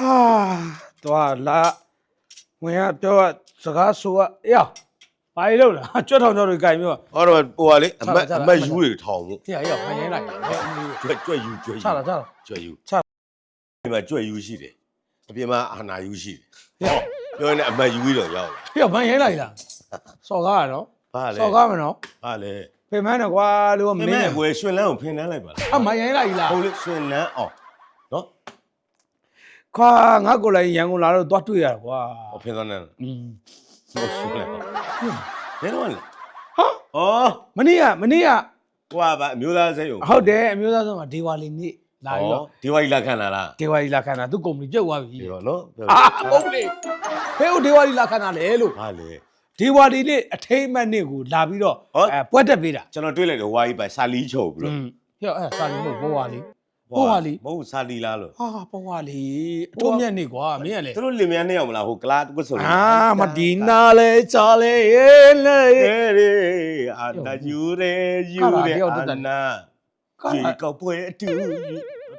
ဟာသွားလာဝင်ရပြောရစကားဆိုရအေးဘာကြီးလို့လားကြွက်ထောင်ကြောက်တွေကြိုင်ပြီးတော့ဟောတော့ဟိုကလေအမတ်ချလာချလာအမတ်ယူတွေထောင်မှုဟေ့အေးမငင်းလိုက်ဟဲ့အမလေးကြွက်ကြွက်ယူကြွက်ယူချလာချလာကြွက်ယူချဒီမှာကြွက်ယူရှိတယ်အပြင်မှာအာနာယူရှိတယ်ဟောပြောရင်လည်းအမတ်ယူပြီးတော့ရောက်လာဟေ့မငင်းလိုက်လားစော်ကားရနော်ဘာလဲစော်ကားမနော်ဘာလဲဖေမန်းတော့ကွာလို့မမင်းင်းမဲနဲ့ကွယ်ရွှင်လန်းကိုဖင်တန်းလိုက်ပါလားအမငင်းလိုက်လားဟုတ်လေရွှင်လန်းအောင်နော် ခါငါကိုယ်လည်းရန်ကုန်လာတော့သွားတွေ့ရတာကွာဟောဖင်းသွားနေလားอืมဟုတ်ရှုလဲဘယ်တော့လဲဟာဩမနေ့ကမနေ့ကဟိုကဗာအမျိုးသားစိတ်ဟုတ်ဟုတ်တယ်အမျိုးသားဆုံးမှာဒေဝါလီနေ့လာပြီးတော့ဒီဝါကြီးလာခံလာလားဒေဝါလီလာခန္ဓာသူ့ကုမ္ပဏီပြုတ်သွားပြီဒီတော့နော်အာဟုတ်လေဘယ်ဦးဒေဝါလီလာခန္ဓာလဲလို့ဟာလေ ဒေဝါလီနေ့အထိမ့်အမှတ်နေ့ကိုလာပြီးတော့ဟုတ် အဲပွဲတက်ပေးတာကျွန်တော်တွေ့လိုက်တယ်ဟိုဝါကြီးပါစာလီချုပ်ပြီးတော့ဟင်းပြောအဲစာလီမဟုတ်ဘောဝါလီ ဟုတ်ပါလေမဟုတ်စာလီလားလို့ဟာဘောဝါလီအထုံးမြတ်နေ့ကွာမင်းကလေသူတို့လင်မယားနှစ်ယောက်မလားဟိုကလာကွတ်ဆုံအာမဒီနာလေချာလေရေလေအေးရေအာနာယူရဲယူကာရဲရာတယောက်တက်အာတက်နာကာဒီရာကောက်ပွဲအတူ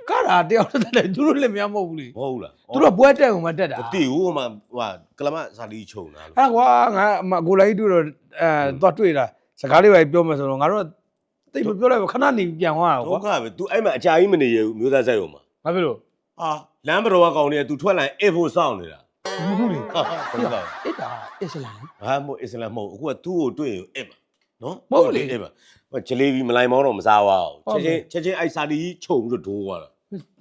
ကာရာတယောက်တက်တယ်သူတို့လည်းမရမဟုတ်ဘူးလေမဟုတ်လားသူတို့ပွဲတက်အောင်မတက်တာမတိဘူးဟိုမှာဟိုကလမစာလီချုပ်လားလို့အဲ့ကွာငါအမကိုလိုက်တူတော့အဲသွားတွေ့တာစကားလေးပဲပြောမယ်ဆိုတော့ငါတို့က တိတ်မပြောလိုက်ဘူးခဏနေပြန်သွားတာဒုကွာက္ခပဲ तू အဲ့မှာအကြာကြီးမနေရဘူးမျိုးသားစိတ်ုံမှာဘာဖြစ်လို့ဟာလမ်းဘတော်ကကောင်တွေက तू ထွက်လာရင်အေးဖို့စောင့်နေတာမဟုတ်လေဟာဘယ်လိုလဲအဲ့ဒါအစ္စလာမ်ဘာမို့အစ္စလာမ်မဟုတ်အခုကသူ့ကိုတွေ့ရင်အဲ့မှာနော်မဟုတ်လေအဲ့မှာဟိုဂျလေးဘီမလိုက်မောင်းတော့မစားပါဟုဘူးတ်ချက်ကဲ့ချင်းချက်ချင်းအဲ့စာလီကြီးခြုံပြီးတော့ဒိုးသွားတာ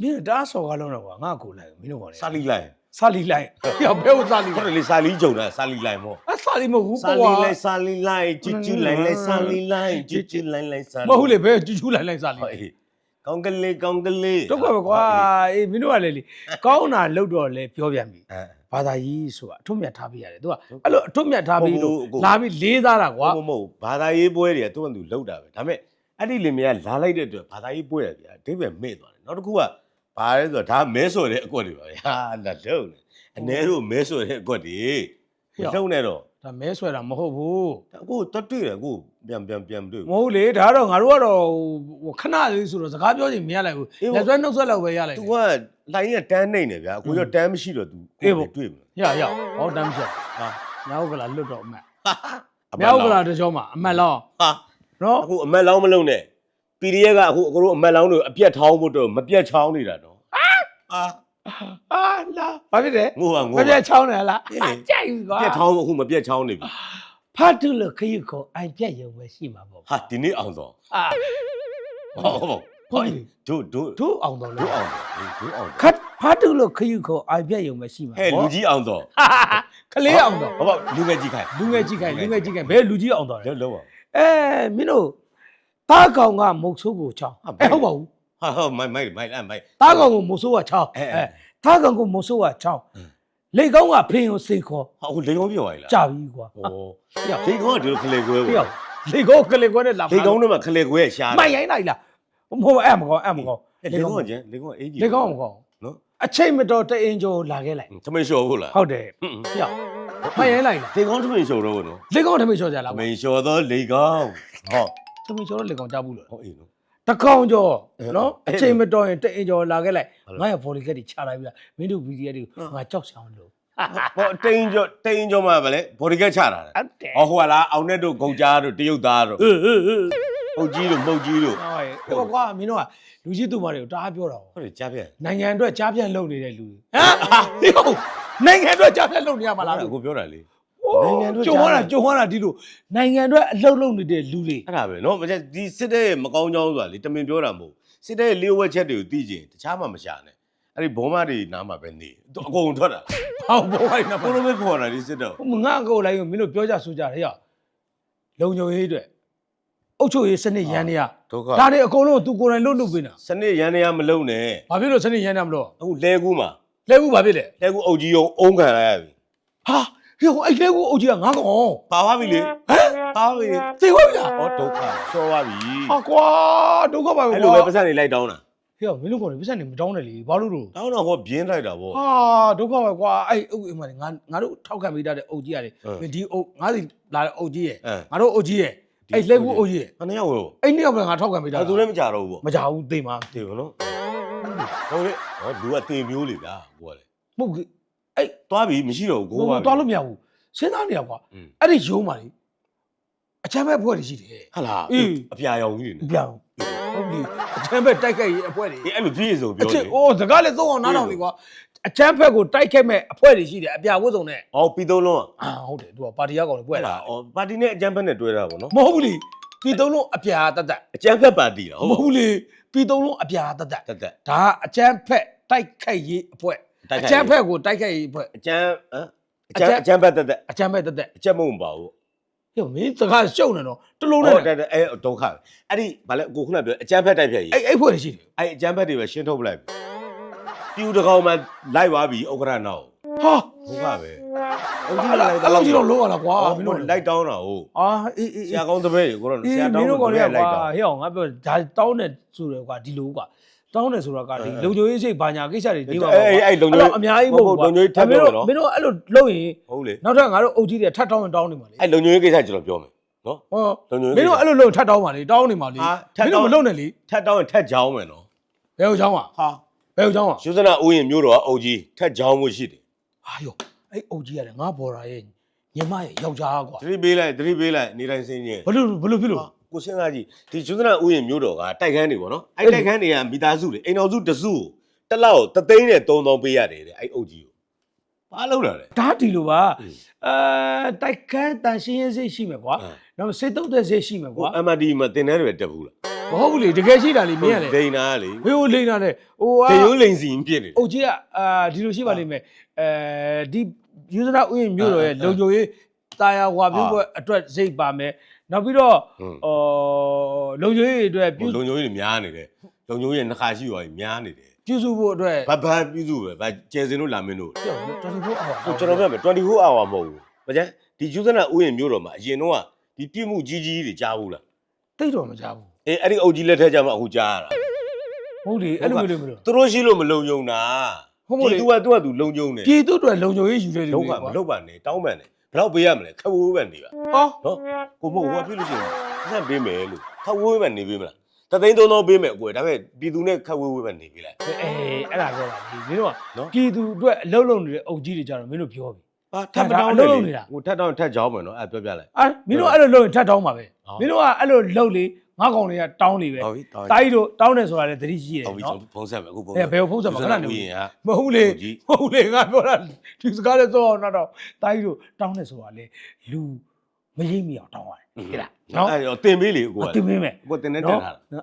မင်းတားဆော်ကားလုံးတော့ကွာငါကိုလိုက်မင်းတို့ပါလေစာလီလိုက် စာလီလိုက်ပြောဘဲဦးစာလီဟုတ်လိုတယ်ယ်လေစာလီဂျုံတာစာလီလိုက်မောအစာလီမဟုတ်ဘူးစာကွာလီလိုက်စာလီလိုက်ချစ်ချစ်လိုက်လိုက်စာလီလိုက်ချစ်ချစ်လိုက်လိုက်စာလီမဟုတ်လေဘဲကျူးကျူးလိုက်လိုက်စာလီဟောအေးကောင်းကလေးကောင်းကလေးတော့ကွာကွာအေးမင်းတို့ကလေလေကောင်းတာလုတ်တော့လေပြောပြန်ပြီအဲဘာသာကြီးဆိုတာအထွတ်မြတ်ထားပေးရတယ်သူကအဲ့လိုအထွတ်မြတ်ထားပေးလို့ဟုတ်ဟုတ်လာပြီးလေးစားတာကွာမဟုတ်မဟုတ်ဘာသာရေးပွဲတွေကသူ့အတူလောက်တာပဲဒါပေမဲ့အဲ့ဒီလင်မယားလာလိုက်တဲ့အတွက်ဘာသာရေးပွဲရဗျာအဓိပ္ပာယ်မဲ့သွားတယ်နောက်တစ်ခုက ဘာလဲဆိုတော့ဒါမဲဆိုတဲ့အကွက်တွေပါဗျာလာလုံးနေအ ਨੇ တို့မဲဆိုတဲ့အကွက်တွေမလုံးနဲ့တော့ ဒါမဲဆွဲတာမဟုတ်ဘူး အခုတက်တွေ့တယ်အခုပြန်ပြန်ပြန်မတွေ့ မ ဘူး ဟုတ်လေဒါကတော့ငါတို့ကတော့ဟိုခဏလေးဆိုတော့စကားပြောချင်မရလိုက်ဘူး အေး လက်ဆွဲနှုတ်ဆွဲလောက်ပဲရလိုက် तू တယ် ကလိုင်းရတန်းနေတယ်ဗျာအခုရောတန်းမရှိတော့ तू အေးပေါ့ တွေ့မ ရရဟောတမ်းချက် လား မြောက်ကလာလွတ်တော့အမတ် ဟာ မြောက်ကလာတကြောမှာအမတ်လောင်း ဟာ နော် အခုအမက်လောင်းမလုံးနဲ့ PDF ကအခုအခုတို့အမက်လောင်းတွေအပြက်ထောင်းဖို့တော့မပြက်ချောင်းနေတာနော်အာအာလာဘာဖြစ်တယ်ငိုပါငိုမပါပြတ်ချောင်းတယ်လားအေးလေကြိုက်ပြီကွာပြက်ထောင်းဖို့အခုမပြက်ချောင်းနေပြီဖတ်တုလို့ခရီးကိုအိုင်ပြက်ရုံပဲရှိမှာပေါ့ဟာဒီနေ့အောင်တော့အာဟုတ်ဟုတ်ဟုတ်ဟုတ်ပြီတို့တို့တို့အောင်တော့လေတို့အောင်တော့ဟေးတို့အောင်ခတ်ဖတ်တုလို့ခရီးကိုအိုင်ပြက်ရုံပဲရှိမှာဟဲ့လူကြီးအောင်တော့ကလေးအောင်တော့ဟုတ်ပါလူငယ်ကြီးခိုင်လူငယ်ကြီးခိုင်လူငယ်ကြီးခိုင်ဘယ်လူကြီးအောင်တော့လဲလုံးလုံးပါအဲမင်းတို့ တားကောင်ကမုတ်ဆိုးကိုချောင်းဟာဘယ်အဲဟုတ်ပါဘူးဟာဟုတ်မိုက်မိုက်မိုက်အဲ့မိုက်တားကောင်ကိုမုတ်ဆိုးကချောင်းအဲအဲတားကောင်ကိုမုတ်ဆိုးကချောင်းအင်းလေကောင်းကဖင်ကိုစိတ်ခေါ်ဟာအခုလေကောင်းပြောပါလားကြပြီကွာဟောပြောက်လေကောင်းကဒီလိုခလေကွဲပြောပေါ့က်လေကောင်းကလေးကွဲနဲ့လာလေကောင်းတော့မှခလေကွဲရှားမိုက်ရိုင်းလိုက်လားမဟုတ်အဲ့မကောင်းအဲ့မကောင်းလေကောင်းကကျန်လေကောင်းအေးကြီးလေကောင်းမကောင်းနော်အချိန်မတော်တအင်ကျော်လာခဲ့လိုက်သမင်းလျှော်ဖို့လားဟုတ်တယ်ဟွန်းပြောက်မိုက်ရိုင်းလိုက်လားလေကောင်းသမင်းလျှော်တော့နော်လေကောင်းထမင်းချော်ကြလားသမင်းလျှော်တော့လေကောင်းဟော ထမင်းချော်တော့လေကောင်းကြားဘူးလို့ဟောအေးနော်တကောင်ကျော်အဲနော်အဲအချိန်မတော်ရင်တအင်ကျော်လာခဲ့လိုက်ဟုတ်လားငါရဘော်လီကက်တွေချလိုက်ပြီလားမင်းတို့ဗီဒီယိုတွေကိုငါကြောက်စအောင်လို့ဟောတိန်ကျော်တိန်ကျော်မှာဗလဲဘော်ဒီကက်ချတာလေဟုတ်တယ်ဟောဟိုကလားအောင်နဲ့တို့ဂုံကြားတို့တရုတ်သားတို့အေးအေးအေးပုတ်ကြီးတို့မှုတ်ကြီးတို့ဟောကွာမင်းတို့ကလူကြီးသူမတွေကိုတအားပြောတာဟောဟုတ်တယ်ကြားပြန်နိုင်ငံအတွက်ကြားပြန့်လုပ်နေတဲ့လူတွေဟမ်ဒီဟုတ်နိုင်ငံအတွက်ကြားပြန့်လုပ်နေရမှာလားအဲ့ဒါကိုပြောတာလေ နိုင်ငံအတွက်ကြုံရတာကြုံရတာဒီလိုနိုင်ငံအတွက်အလုပ်လုပ်နေတဲ့လူတွေအဲ့ဒါပဲနော်မကျဒီစစ်တဲ့ရဲ့မကောင်းကြောင်းဆိုတာလေတမင်ပြောတာမဟုတ်စစ်တဲ့ရဲ့လျှို့ဝှက်ချက်တွေကိုသိကျင်တခြားမှမရှာနဲ့အဲ့ဒီဘောမတွေနားမှာပဲနေသူအကုန်ထွက်တာဟောဘောလိုက်နေပါကိုလိုပဲခေါ်တာဒီစစ်တော့မငါကိုလိုက်မင်းတို့ပြောကြဆိုကြတယ်ဟဲ့လုံညုံရေးအတွက်အုတ်ချုပ်ရေးစနစ်ရန်နေရဒုက္ခဒါတွေအကုန်လုံးသူကိုယ်တိုင်လုပ်လုပ်ပေးတာစနစ်ရန်နေရမလုံးနဲ့ဘာဖြစ်လို့စနစ်ရန်နေမလို့အခုလဲကူးမှာလဲကူဘာဖြစ်လဲလဲကူးအုပ်ကြီးအောင်အုံးခံလိုက်ရပြီဟာ ဟေ့အဲ့လဲကူအုတ်ကြီးကငါကောင်ပါသွားပြီလေဟမ်ပါပြီလေသိဟုတ်လားဟောဒုက္ခဆောသွားပြီဟာကွာဒုက္ခပါပဲအဲ့ကွာလိုပဲပတ်စံနေလိုက်တောင်းတာဟေ့မင်းတို့ကောင်တွေပတ်စံနေမတောင်းနဲ့လေဘာလို့လို့တောင်းတော့ဟောပြင်းလိုက်တာဗောဟာဒုက္ခပဲကွာအဲ့အုတ်အိမ်မှာလေငါငါတို့ထောက်ခံပေးတတ်တဲ့အုတ်ကြီးရတယ်ဟုတ်ဒီအုတ်ငါစီလာတဲ့အုတ်ကြီးရယ်အဲငါတို့အုတ်ကြီးရယ်ဒီအဲ့လဲကူအုတ်ကြီးရယ်ခဏရောက်ရောအဲ့နှစ်ယောက်ကငါထောက်ခံပေးတတ်အဲ့သူလည်းမကြတော့ဘူးဗောမကြဘူးသိမှာတေဘောနော်ဟုတ်လေဟောလူကတေမျိုးလေဗျာကိုကလေမဟုတ်ဘူး အဲ့သွားပြီမရှိတော့ဘူးကိုကိုကသွားလို့မရဘူးစဉ်းစားနေရကွာอืม အဲ့ဒီရုံးပါလေအချမ်းဘက်အဖွဲ့တွေရှိတယ်ဟာလားအေးအပြာရောင်ကြီးနေပြောင်းဟုတ်ပြီအချမ်းဘက်တိုက်ခိုက်ရေးအဖွဲ့တွေဒီအဲ့လိုပြည့်စုံအပြောချနေစ်အိုးစကားလည်းသုံးအောင်နားထောင်နေကွာအချမ်းဘက်ကိုတိုက်ခိုက်မဲ့အဖွဲ့တွေရှိတယ်အပြာဝတ်စုံနဲ့အော်ပြီးသုံးလုံးအာဟုတ်တယ်သူကပါတီရောက်ကောင်တွေပွဲဟုတ်လာလားအော်ပါတီနဲ့အကြမ်းဖက်နဲ့တွဲတာပေါ့နော်မဟုတ်ဘူးလေပြည်သုံးလုံးအပြာတတ်တတ်အကြမ်းဖက်ပါတီလားမဟုတ်ဘူးလေပြည်သုံးလုံးအပြာတတ်တတ် တက်တက်ဒါကအချမ်းဖက်တိုက်ခိုက်ရေးအဖွဲ့ တိုက်အခိုက်ချမ်းဖက်ကိုတိုက်ခိုက်ရေးအဖွဲ့အကြမ်းဟမ်အကြမ်းအကြမ်းဖက်တက်တက်အချမ်းဖက်တတ်တတ်အကြမ်းမုံပါဘူးဟဲ့မင်းစကားရှုပ်နေတော့တလုံးနဲ့ဟုတ်တယ်အဲ့ဒုက္ခအဲ့ဒီဗာလဲကိုခုနပြောအကြမ်းဖက်တိုက်ဖြတ်ရေးအဲ့အဲ့ဖွဲ့တွေရှိတယ်အဲ့အကြမ်းဖက်တွေပဲရှင်းထုတ်ပလိုက်ပြူတကောင်မှလိုက်သွားပြီဥက္ကရနောက်ဟာဒုက္ခပဲအဲ့လားအဲ့လောက်ကြီးတော့လုံးရလားကွာမင်းတို့လိုက်တောင်းတာဟုတ်အာအေးအေးဆရာကောင်းတပည့်ကိုတော့အေးဆရာမတောင်းင်းတို့ကောင်တတွေကပည့်လိုက်ကွာတောင်းဟဲ့အောင်ငါပြောဒါတောင်းတယ်ဆိုတယ်ကွာဒီလိုကွာ တောင်းတယ်ဆိုတော့ကဒီ အဲ လုံချိုရေးစိတ်ဘာညာကိစ္စတွေဒီမှာ အေးအေးအဲ့လုံခြုံရေး အများကြီးမဟုတ်ဘူးကွာ လုံခြုံရေးထပ်ပြောမယ်နော် မင်းတို့အဲ့လိုလုပ်ရင် ဟုတ်လေ နောက်ထပ်ငါတို့အုပ်ကြီးတွေထပ်တောင်းရင်တောင်းနေမှာလေ အဲ့လုံခြုံရေးကိစ္စကျွန်တော်ပြောမယ်နော် ဟော လုံခြုံရေး မင်းတို့အဲ့လိုလုပ်ရင်ထပ်တောင်းပါလေတောင်းနေမှာလေ ဟာ မ ထပ် င်း တော တို့ င်း မလုပ်နဲ့လေ ထပ်တောင်းရင်ထပ်ကြောင်းမယ်နော် ဘယ်ဟုတ်ချောင်းอ่ะ ဟာ ဘယ်ဟုတ်ချောင်းอ่ะ ယူဇနာဥယျာဉ်မျိုးတော်အုပ်ကြီးထပ်ကြောင်းမှုရှိတယ် ဟာယောအဲ့အုပ်ကြီးရတယ်ငါဘော်ရာရဲ့ညီမရဲ့ယောက်ျားကွာ သတိပေးလိုက်သတိပေးလိုက်နေတိုင်းစင်းချင်း ဘလို့ဘလို့ဖြစ်လို့ ကိုစင်းသားကြီးဒီယူဇနာဥယျာဉ်မျိုးတော်ကတိုက်ခန်းတွေပေါ့နော်အဲ့တိုက်ခန်းတွေကမိသားစုတွေအိမ်တော်စုတစုကိုတစ်လောက်တသိန်းနဲ့3000ပေးရတယ်တဲ့အဲ့အုပ်ကြီးကိုဘာလုပ်လာလဲ ဒါဒီလိုပါอืมအဲတိုက်ခန်းတန်ရှင်းရေးစိတ်ရှိမယ်ကွာအာနောက်စိတ်တုပ်တဲ့စိတ်ရှိမယ်ကို ကွာ MD မှာတင်တန်းတွေတက်ဘူးလားမဟုတ်ဘူးလေတကယ်ရှိတာလေမင်းရတယ်ဒိန်နာလေဘေးကိုလိမ့်တာလေဟိုတေကယုံလိန်စီပြစ်နေတယ် အုပ်ကြီးကအာဒီလိုရှိပါလိမ့်မယ်အဲဒီယူဇနာဥယျာဉ်မျိုးတော်ရဲ့အာလုံခြုံရေးတာယာဝါပြုတ်အတွက်စိတ်ပါမယ် နောက်ပြီးတော့ ဟွန်း အော်လုံခြုံရေးအတွက်ပြု လုံချုံကြီးတွေများနေတယ်လုံချုံကြီးရဲ့နှခါရှိသွားပြီများနေတယ် ပြုစုဖို့အတွက် ဘာဘာပြုစုပဲဘာကျယ်စင်တို့လာမင်းတို့ ပြော24 hour ဟိုကျွန်တော်ပြောမယ်24 hour မဟုတ်ဘူးဘာကြဒီယူဇနာဥယျာဉ်မျိုးတော်မှာအရင်တော့ကဒီပြစ်မှုကြီးကြီးတွေကြားဘူးလား တိတ်တော့မကြဘူး အေးအဲ့ဒီအုပ်ကြီးလက်ထက်ကျမှအခုကြားရတာ ဟုတ်တယ်အဲ့လိုမျိုးတွေမလို့ သူတို့ရှိလို့မလုံုံတာ ဟုတ်မို့လေ ဒီ तू က तू က तू လုံုံနေ ပြည်သူအတွက်လုံခြုံရေးယူတယ် လုံးပါမလုပ်ပါနဲ့တောင်းပန်နေ ဘယ်တော့ပေးရမလဲခက်ဝိုးပဲနေပါဟောနော်ကိုမဟုတ်ဟိုကပြလို့ရှိရင်ဆက်ပေးမယ်လို့ခက်ဝိုးပဲနေပေးမလားတသိန်းသုံးသောပေးမယ်အကွယ်ဒါပေမဲ့ပြည်သူနဲ့ခက်ဝိုးပဲနေပေးလိုက်အေးအဲ့ဒါပြောတာဒီမင်းတို့ကနော်ပြည်သူအတွက်အလုံးလုံးနေတဲ့အုပ်ကြီးတွေကြတော့မင်းတို့ပြောပြီဟာထပ်မတောင်းဒါနဲ့အလုပ်လုပ်လေနေတာဟိုထပ်တောင်းထပ်ကြောင်းမယ်နော်အဲ့ပြောပြလိုက်အာမင်းတို့အဲ့လိုလုပ်ရင်ထပ်တောင်းပါပဲဟုတ်မင်းတို့ကအဲ့လိုလုပ်လေ ငါကောင်တွေကတောင်းနေပဲဟုတ်ပြီတောင်း တာကြီးတို့တောင်းတယ်ဆိုတာလည်းသတိရှိတယ်ဟုတ်ပြီနော်ဖုန်းဆက်မယ်အခုဖုန်းအဲဘယ်ကိုဖုန်းဆက်မှာခဏနေဦးရင်ဟာမဟုတ်လေဟုတ်ကြီး မဟုတ်လေငါပြောတာဒီစကားလည်းသောအောင်တော့တာကြီးတို့တောင်းတယ်ဆိုတာလေလူမရိပ်မိအောင်တောင်းရတယ်ဟဲ့လားနော်အဲ့တော့တင်ပေးလေကိုအကတင်မင်းမယ်ကိုတင်နေတက်နော်ထားတာ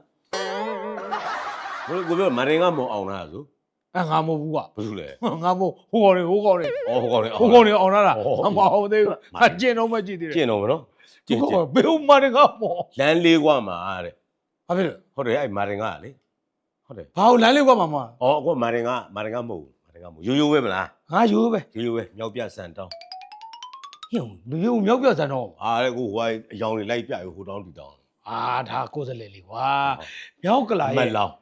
ဘယ်ကိုပြောမရင်ကမုံအောင်လားဆိုအဲငါမဟုတ်ဘူးကွာဘာလို့လဲငါမဟုတ်ဟိုကောင်တွေဟိုကောင်တွေအော်ဟိုကောင်လေးဟိုကောင်တွေအောင်လာတာဟုတ်မဟုတ်သေးဘူးမှန်ငါကျင်တော့မကြည့်သေးတယ်ကျင့်တော့မနော် ကျင်းကျင်းဘယ်ဦးမာရင်ကမော်လမ်းလေးကွာမှာတဲ့ဘာဖြစ်လဲဟုတ်တယ်အဲ့မာရင်ကလေဟုတ်တယ်ဘာလို့လမ်းလေးကွာမှာမလားအော်အခုမာရင်ကမာရင်ကမဟုတ်ဘူးမာရင်ကမဟုတ်ရိုးရိုးပဲမလားငါယူပဲရိုးရိုးပဲမြောက်ပြဆန်တောင်းဟင်းလူရုံမြောက်ပြဆန်တော့ဟာလေကိုဟိုအယောင်တွေလိုက်ပြရဟိုတောင်းဒီတောင်းအာဒါကိုယ်စလဲလေးကွာမြောက်ကလာရဲ့မလောင်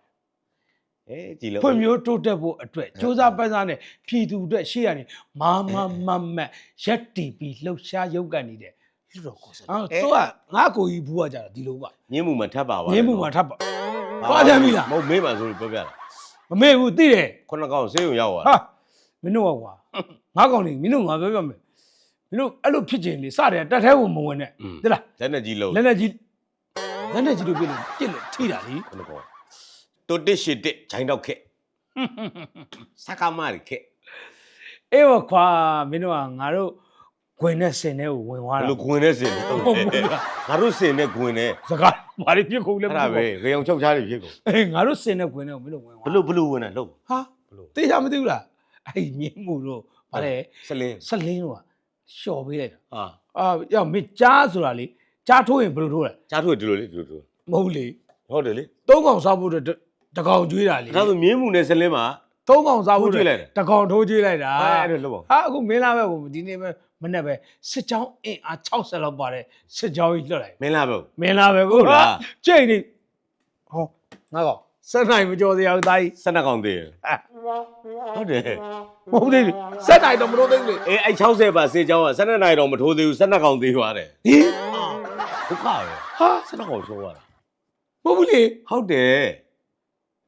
အဲကြည်လို့ဖွံ့ဖြိုးတိုးတက်ဖို့အတွက်စ조사ပန်းစားနဲ့ဖြည်သူအတွက်ရှေ့ရနေမာမမမရက်တီပီလှုပ်ရှားရုပ်ကန်နေတဲ့ လူတော်ကိုယ်စလဲအာသူကငါကိုကြီးဘူးကကြတာဒီလိုပါညင်းမှုမထပ်ပါပါငင်းမှုမှာထပ်ပါသွားပြန်ပြီလားမဟုတ်မေးပါဆိုလို့ပြောပြတာမမေ့ဘူးသိတယ်ခုနကောင်ဆေးရုံရောက်သွားဟာမင်းတို့ကကွာငါကောင်နေမင်းတို့ငါပြောပြမယ်မင်းတို့အဲ့လိုဖြစ်ခြင်းလေစတယ်တက်ထဲကိုမဝင်နဲ့သိလားလက်နဲ့ကြီးလို့လက်နဲ့ကြီးလက်နဲ့ကြီးတို့ပြစ်လို့ပြစ်လို့ထိတာလေခုနကောင်တိုတစ်ရှစ်တစ်ဂျိုင်းတော့ခက်စကားမာရီခက်အေးဝခွာမင်းတို့ကငါတို့ ခွင်နဲ့စင်နဲ့ကိုဝင်သွားဘတာ လို့ဂွင်နဲ့စင်နေဟုတ်ဟုတ်ဘူးတယ်လား ငါတို့စင်နဲ့ဂွင်နဲ့စကားဘာတွေပြစ်ကုန်လဲအဲ့ဒါပဲရေအောင်ချုပ်ချားတွေဖြစ်ကုန်အေးငါတို့စင်နဲ့ခွင်နဲ့ကိုမင်းတို့ဝင်ဘသွားလို့ဘလို့ဝင်တာလို့ဟာဘလို့တေးချမသိဘူးလားအဲ့မြင်းမှုတို့ဗါလေစလင်းဆက်လင်းတို့ကရှော့ပေးလိုက်တာအာအာရောက်မင်းကြားဆိုတာလေကြားထိုးရင်ဘယ်လိုထိုးလဲချားထွေဒီလိုလေဒီလိုဒီလိုမဟုတ်လေဟုတ်တယ်လေသုံးကောင်စားဖို့အတွက်တတကောင်ကျွေးတာလေဒါဆိုမြင်းမှုနဲ့စလင်းမှာ သုံးကောင်စားဖို့ထိုးကျွေးလိုက်တာတကောင်ထိုးကျွေးလိုက်တာအဲ့ဒါလို့ပေါ့ဟာအခုမင်းလာပဲကိုဒီနေ့ပဲမနေ့ပဲစစ်ကြောင်းအင်အား60လောက်ပါတယ်စစ်ကြောင်းကြီးလွတ်လိုက်မင်းလာပဲမင်းလာပဲကိုဟုတ်လားကြိတ်နေဟောငါကောင်စက်နိုင်မကြော်စရာဘူးသားကြီးစနကောင်သေးတယ်အာဟုတ်တယ်မဟုတ်သေးဘူးစက်နိုင်တော့မလို့သေးဘူးလေအေးအဲ့60ပါစေချောင်းက12နိုင်တော့မထိုးသေးဘူး12ကောင်သေးသွားတယ်ဟင်ဒုက္ခပဲဟာ12ကောင်ဆိုးသွားတာမဟုတ်ဘူးလေဟုတ်တယ်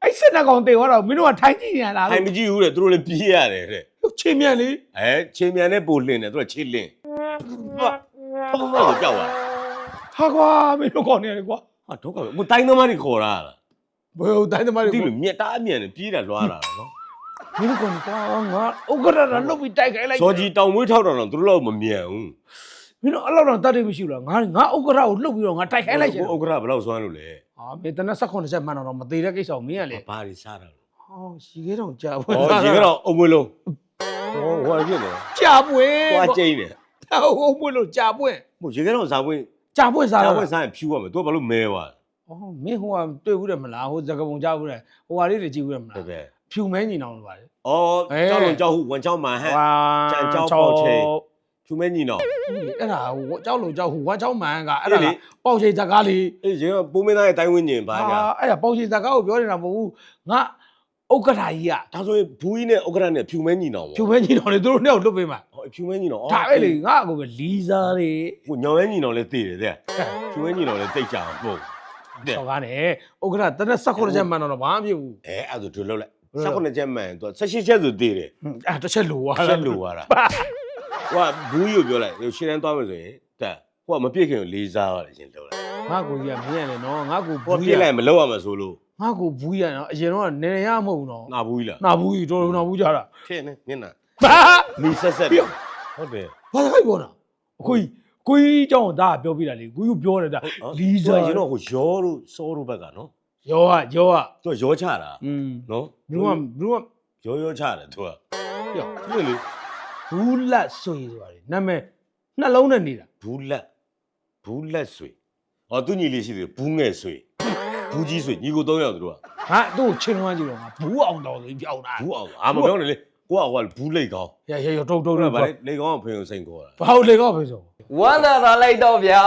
အဲ့စက်နကောင်တေသွားတော့မင်းတို့ကထိုင်းကြည့်နေရလားထိုင်မကြည့်ဘူးတဲ့သူတို့လည်းပြေးရတယ်တဲ့ချေမြန်လေအဲခြေမြန်နဲ့ပိုလင်းတယ်သူကခြေလင်းဟာဘာလို့ကြောက်ရလဲဟာကွာမင်းတို့ကောင်းနေတယ်ကွာဟာဒုက္ခပဲကိုတိုင်းသမားတွေခေါ်တာလားဘယ်ဟိုတိုင်းသမားတွေဒီလိုမြက်တားအမြန်နဲ့ပြေးတာလွားတာနော်မင်းတို့ကောင်းနေကွာငါဥက္ကရတာလုတ်ပြီးတိုက်ခိုင်းလိုက်စောကြီးတောင်မွေးထောက်တော့တော့သူတို့တော့မမြန်ဘူးမင်းတို့အဲ့လောက်တော့တတ်တယ်မရှိဘူးလားငါငါဥက္ကရကိုလုတ်ပြီးတော့ငါတိုက်ခိုင်းလိုက်ရှင်ဥက္ကရာဘယ်လောက်စွမ်းလို့လဲ ဟာမင်းတနက်16ချက်မှန်တော့မသေးတဲ့ကိစ္စကိုမင်းကလေဘာတွေစားတာလဲဟောရှိခဲတော့ကြာပွဲဩရေကတော့အုံမွေးလုံးဟောဟောပြည့်နေကြာပွဲသွားကျိန်းနေဟိုပွဲလို့ကြာပွဲဟိုရေကတော့ဇာပွင့်ကြာပွဲစားဇာတော့ပွင့်စားရင်ဖြူရမယ်သူကဘာလို့မဲသွားอ๋อမင်းဟိုကတွေ့ဘူးတယ်မလားဟိုဇကပုံကြားဘူးတယ်ဟိုဟာလေးတွေကြည့်ဘူးတယ်မလဲလားပဲဖြူမဲညီနောင်လို့ပါလေဩကြောက်လုံးကြောက်ဟုဝန်ချောင်းမှန်ဟဲ့ကြံကြောက်ပေါက်ချိန် ဖြူမဲညီနော်အဲ့ဒါဟိုကြောက်လို့ကြောက်ဟိုဝါကြောက်မှန်ကအဲ့အဲ့ဒါလေပေါက်ချိန်ဇကားလေးအေးရေကပိုးမင်းသားရဲ့တိုင်းဝင်းကျင်ပါညာအာအဲ့ဒါပေါက်ချိန်ဇကားကိုပြောနေတာမဟုတ်ဘူးငါဥက္ကဋ္ဌကြီးကဒါဆိုရင်ဘူးကြီးနဲ့ဥက္ကရာနဲ့ဖြူမဲညီနော်ဖြူမဲညီနောင်လေသူတို့နှစ်ယောက်လွတ်ပေးမှာဟောဖြူမဲညီနော်ဒါပဲလေငါအကိုပဲလီဇာတွေဟိုညောင်မဲညီနော်လည်းသိတယ်တဲ့ဖြူမဲညီနော်လည်းတိတ်ကြအောင်ပို့တဲ့ဆောက်ကားနဲ့ဥက္ကဋ္ဌတနက်16ချက်မှန်တော့ဘာမှမဖြစ်ဘူးအဲအဲ့ဒါဆိုဒုလုပ်လိုက်ဟုတ်လား16ချက်မှန်သူ16ချက်ဆိုသိတယ်ဟွန်းအဲ့တစ်ချက်လိုသွားချက်လိုသွားတာ ဟိုကဘူးကြီးကိုပြောလိုက်ဟိုရှင်းတန်းသွားမယ်ဆိုရင်တဲ့ဟိုကမပြစ်ခင်ကိုလေးစားရတယ်ရှင်လောက်လိုက်ငါကိုကြီးကမင်းရတယ်နော်ငါကိုဟိုဘူးပြရစ်လိုက်မလောက်ရမှာဆိုလို့ငါကိုဘူးရနော်အရင်တော့နေရမဟုတ်ဘူးနော်ငါဘူးကြီးလားနာဘူးကြီးတော်တော်နာဘူးကြတာဖြစ်နေမျက်နှာဘာမီဆက်ဆက်ပြောဟုတ်တယ်ဘာခိုက်ပေါ်တာအကိုကြီးကိုကြီးအကြောင်းဒါကပြောပြတာလေကိုကြီးပြောနေတာလီဇာရင်တော့ဟိုရောတို့စောတို့ဘက်ကနော်ရောကရောကသူကရောချတာอืมနော်ဘလူးကဘလူးကရောရောချတယ်သူကပြော သူလေ ဘူးလက်ဆွေဆိုတာလေနာမည်နှလုံးနဲ့နေတာဘူးလက်ဘူးလက်ဆွေဟောသူညီလေးရှိတယ်ဘူးငယ်ဆွေဘူးကြီးဆွေညီကို၃ယောက်သူတို့ကငါသူ့ကိုချင်းလွှမ်းကြည့်တော့ငါဘူးအောင်တော်ဆိုပြီးပြောင်းတာဘူးအောင်အာမပြောနဲ့လေ ကိုကဟိုကဘူးလိတ်ကောင်းရရရတုံတုံတို့နဲ့ကဗာဗာလေလိတ်ကောင်းကဖေကိုစိန်ခေါ်တာဘာလို့လေကောက်ပဲဆိုဝမ်းသာသာလိုက်တော့ဗျာ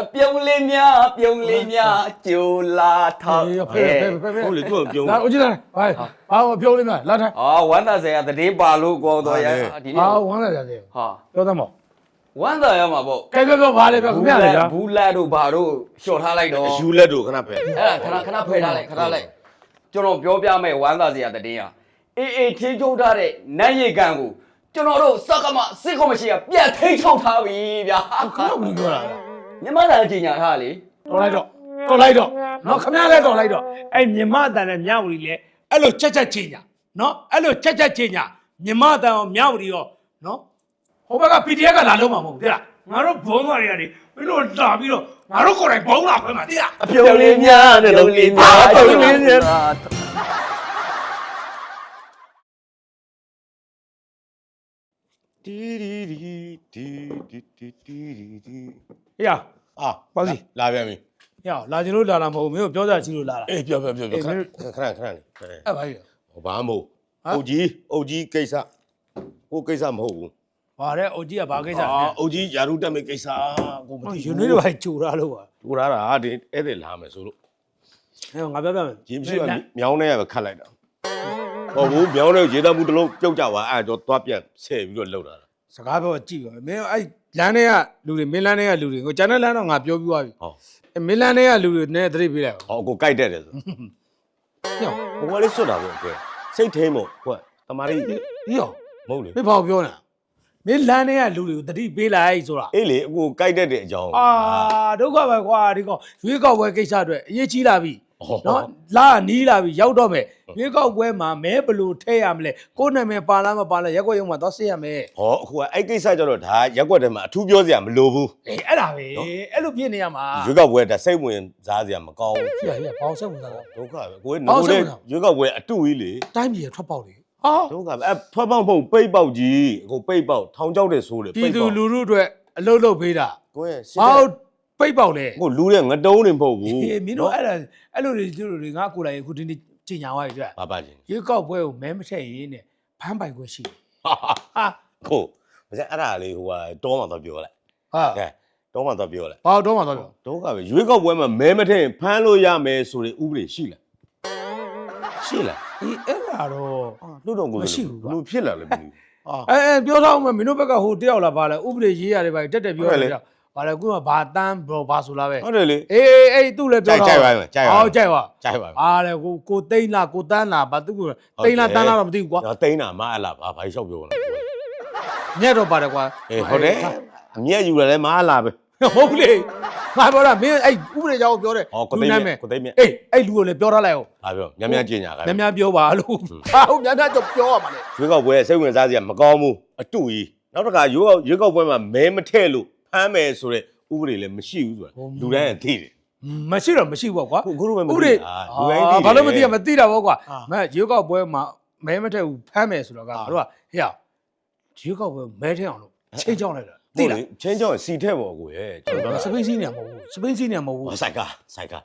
အပြုံးလေးများအပြုံးလေးများကြိုလာထောက်ဖေဖေဖေဖေဖေဟုတ်လေသူကပြုံးဒါဦးကြီးလာဘာဘာမပြောလိမ့်မလာထိုင်အော်ဝမ်းသာဆရာတည်င်းပါလို့ကောတော့ရဒီနေ့ဘာဝမ်းလာကြတယ်ဟာပြောသမောဝမ်းသာရမှာပေါ့ကဲပြောပြောဘာလဲပြောခင်ဗျာလေကြာဘူးလက်တို့ဘာတို့လျှော်ထားလိုက်တော့အယူလက်တို့ခဏဖယ် အဲ့ဒါခဏခဏဖယ်ထားလိုက်ခဏလိုက်ကျွန်တော်ပြောပြမယ်ဝမ်းသာဆရာတည်င်းဟာ အေးအေးထိချုပ်ထားတဲ့နတ်ရေကန်ကိုကျွန်တော်တို့စက်ကမစစ်ကောမရှိကပြတ်ထိချုပ်ထားပြီဗျာခဏဘူးပြောတာလားမြမသာကြီးညာထားလေတော်လိုက်တော့တော်လိုက်တော့နော်ခင်ဗျားလည်းတော်လိုက်တော့အဲ့မြမတန်နဲ့မြဝတီလည်းအဲ့လိုချက်ချက်ချင်းညာနော်အဲ့လိုချက်ချက်ချင်းညာမြမတန်ရောမြဝတီရောနော်ဟိုဘက်က PDF ကလာလုံးမှာမဟုတ်ဘူးတိလားငါတို့ဘုံသွားတွေကနေမင်းတို့လာပြီးတော့ငါတို့ကိုယ်တိုင်ဘုံလာခွဲမှာတိလား အပြုံးလေးများနဲ့လုံးလေးများအပြုံးလေးများ တီတီတီတီတီတီတီတီဟေးရအာပေါ့စီလာပြန်ပြီဟေးရလာချင်လို့လာတာမဟုတ်ဘူးမင်းတို့ပြောကြချီလို့လာတာအေးပြောပြောပြောပြောအေးခမဏင်းခဏခဏလေးအဲ့ဘာကြီးလဲဟိုဘာမဟုတ်ဟမ်အုတ်ကြီးအုတ်ကြီးကိစ္စကိုကိစ္စမဟုတ်ဘူးဘာလဲအိုကြီးကဘာကိစ္စလဲအာအုတ်ကြီးယာရုတက်မဲ့ကိစ္စကိုမသိယူနေတော့ဘာကြိုတာလို့ပါဒူရတာဒီအဲ့ဒါလာမယ်ဆိုလို့ဟဲ့ငါပြောပြမယ်ရေမရှိကမြောင်းနဲ့ပဲခတ်လိုက်တာ ဟုတ်ဘူးမြောင်းနဲ့ရေတမှုတစ်လုံးပြုတ်ကြပါအဲ့တော့သွားပြန်ဆဲပြီးတော့လှုပ်တာ စကားပြောကြည့်ပါမင်းအဲ့လမ်းထဲကလူတွေမင်းလမ်းထဲကလူတွေကိုကျန်တဲ့လမ်းတော့ငါပြောပြီးသွားပြီဟုတ် အဲ့မင်းလမ်းထဲကလူတွေနဲ့သတိပေးလိုက်ပါဟောကိုကြိုက်တဲ့တယ်ဆိုညောဘုံကလေးစွတ်တာပေါ့ကွယ်စိတ်ထိန်မို့ကွယ်တမာရီညောမဟုတ်လေမင်းဘာကိုပြောနေတာမင်းလမ်းထဲကလူတွေကိုသတိပေးလိုက်ဆိုတာအေးလေအကိုကြိုက်တဲ့တဲ့အကြောင်းအာဒုက္ခပဲကွာဒီကောင်ရွေးကောက်ပွဲကိစ္စအတွက်အရေးကြီးလာပြီဟုတ် နော်လာနီးလာပြီရောက်တော့မယ်ရွေးကောက်ပွဲမှာမဲဘလို့ထည့်ရမလဲကိုယ်နာမည်ပါလားမပါလားရက်ွက်ရုံမှာသွားစစ်ရမယ်ဟောအခုကအဲ့ကိစ္စကြတော့ဒါရက်ွက်ထဲမှာအထူးပြောစရာမလိုဘူးအေးအဲ့ဒါပဲအဲ့လိုဖြစ်နေရမှာရွေးကောက်ပွဲဒါစိတ်ဝင်စားစရာမကောင်းဘူးဖြစ်ရရဘောင်းဆက်ဝင်စားတာဒုက္ခပဲကိုယ်အော်နိုးဆုံးတဲ့မလားရွေးကောက်ပွဲအတူကြီးလေတိုင်းပြည်ရထွက်ပေါက်လေဟာဒုက္ခပဲအဲ့ဖွက်ပေါက်မဟုတ်ပိတ်ပေါက်ကြီးအခုပိတ်ပေါက်ထောင်ချောက်တဲ့ဆိုးတယ်ပြည်သူလူထုအတွက်အလုပ်လုပ်ပေးတာကိုယ်ဘာလို့ ပိတ်ပေါက်လဲကိုလူတဲ့ငတုံးနေမဟုတ်ဘူးဟေးမင်းတို့အဲ့ဒါအဲ့လိုတွေတို့တွေငါကိုယ်တိုင်အခုဒီနေ့ကြင်ညာသွားပြီတွေ့ဘာပါချင်းရွေးကောက်ပွဲကိုမဲမထည့်ရင်းနဲ့ဖမ်းပိုင်ခွင့်ရှိတယ်ဟာဟာဟာကိုမစအဲ့ဒါလေးဟိုကတောမှတော့ပြောလိုက်ဟာကဲတောမှတော့ပြောလိုက်ဘာတော့မှတော့ပြောဒုက္ခပဲရွေးကောက်ပွဲမှာမဲမထည့်ရင်ဖမ်းလို့ရမယ်ဆိုတဲ့ဥပဒေရှိလားရှိလားအေးအဲ့ဒါတော့အာလွတ်တော်ကိုယ်မရှိဘူးကွာလူဖြစ်လာလည်းမသိဘူးအာအဲအဲပြောတော့မင်းတို့ဘက်ကဟိုတယောက်လာပါလဲဥပဒေရေးရတယ်ဗျတက်တက်ပြောဟုတ်ရလေတယ် ဘာလဲခုကဘာတန်းဘဘာဆိုလားပဲဟုတ်တယ်လေအေးအေးအေးသူ့လည်းပြောကြိုက်ကြိုက်ပါမယ်ကြိုက်ပါမယ်ဟောကြိုက်ပါကြိုက်ပါပြီအားလေကိုကိုသိန်းလားကိုတန်းလားဘာသူကသိန်းလားတန်းလားတော့မသိဘူးကွာတော့တိန်းတာမအလားဘာဘာလျှောက်ပြောလဲညက်တော့ပါတယ်ကွာအေးဟုတ်တယ်အမျက်ယူတယ်လဲမအလားပဲဟုတ်လေငါပြောတာမင်းအဲ့ဥပဒေကြောင့်ပြောတယ်ဟောကိုသိန်းလူနာမြတ်ကိုသိန်းမြတ်အေးအဲ့လူကိုလည်းပြောထားလိုက်အောင်ဟာပြောများများကျင်ညာခိုင်းများများပြောပါလို့ဟာဟုတ်များများတော့ပြောရမှာလေရွေးကောက်ပွဲစိတ်ဝင်စားစရာမကောင်းဘူးအတူကြီးနောက်တစ်ခါရွေးကောက်ရွေးကောက်ပွဲမှာမဲမထည့်လို့ ဖမ်းမယ်ဆိုတဲ့ဥပဒေလည်းမရှိဘူးဆိုတာလူတိုင်းကသိတယ်မရှိတော့မရှိဘူးကွာခုခုလိုပဲမဥပသိဒေတာလူတိုင်းသိတယ်ဘာလို့မသိရမသိတာဘောကွာအာမဲရွေးကောက်ပွဲမှာမဲမထက်ဘူးဖမ်းမယ်ဆိုတော့ကတို့ကဟေ့ရွေးကောက်ပွဲမဲထက်အောင်လို့ချိန်ချောင်းလိုက်တာသိလားချင်းကြောင်းစီထက်ပေါ်ကိုရဲ့ကျွန်တော်စပိန်စီးနေမှာမဟုတ်ဘူးစပိန်စီးနေမှာမဟုတ်ဘူးဆိုင်ကာဆိုင်ကာ